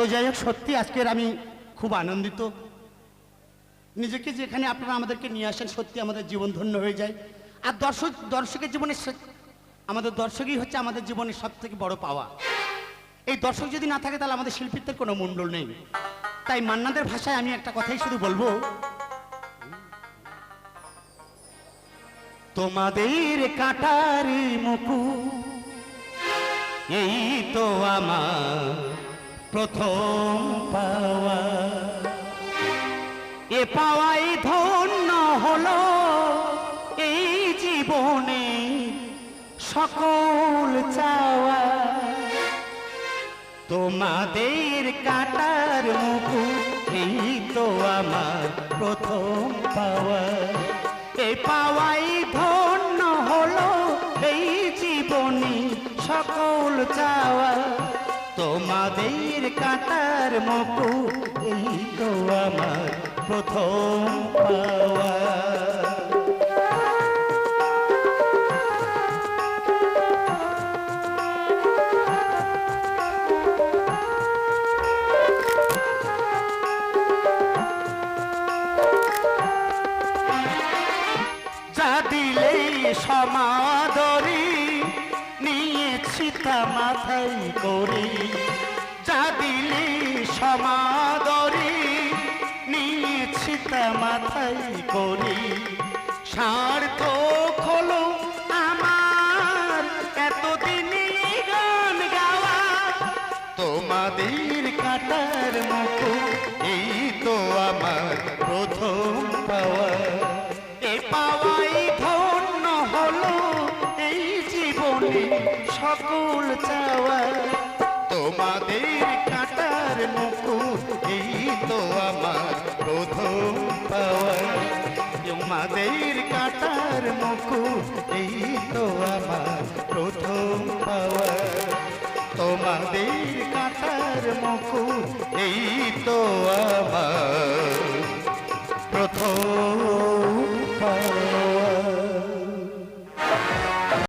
তো যাই হোক, সত্যি আজকের আমি খুব আনন্দিত। নিজেকে যেখানে আপনারা আমাদেরকে নিয়ে আসেন, সত্যি আমাদের জীবন ধন্য হয়ে যায়। আর দর্শক, দর্শকের জীবনে আমাদের দর্শকই হচ্ছে আমাদের জীবনের সব থেকে বড় পাওয়া। এই দর্শক যদি না থাকে, তাহলে আমাদের শিল্পীত্বের কোনো মণ্ডল নেই। তাই মান্নাদের ভাষায় আমি একটা কথাই শুধু বলব। তোমাদের কাটারি মুকু এই তো আমার প্রথম পাওয়া। এ পাওয়াই ধন্য হলো এই জীবনে সকল চাওয়া। তোমাদের কাটার মুকু এই তো আমার প্রথম পাওয়া। এই পাওয়াই ধন্য হলো এই জীবনে সকল চাওয়া। তোমাদের কাটার মুকু এই তো আমার প্রথম পাওয়া। সমাদরি তা মাথায় করি, যা দিলে সমাদরি নিয়েছি তা মাথায় করি। স্বার্থ খোলো আমার এতদিন গান গাওয়া। তোমাদের কাটার মতো এই তো আমার জীবনে সকল চাওয়া। তোমাদের কাটার মুকুট, এই তো আমার প্রথম পাওয়া। তোমাদের কাটার মুকুট, এই তো আমার প্রথম পাওয়া। তোমাদের কাটার মুকুট, এই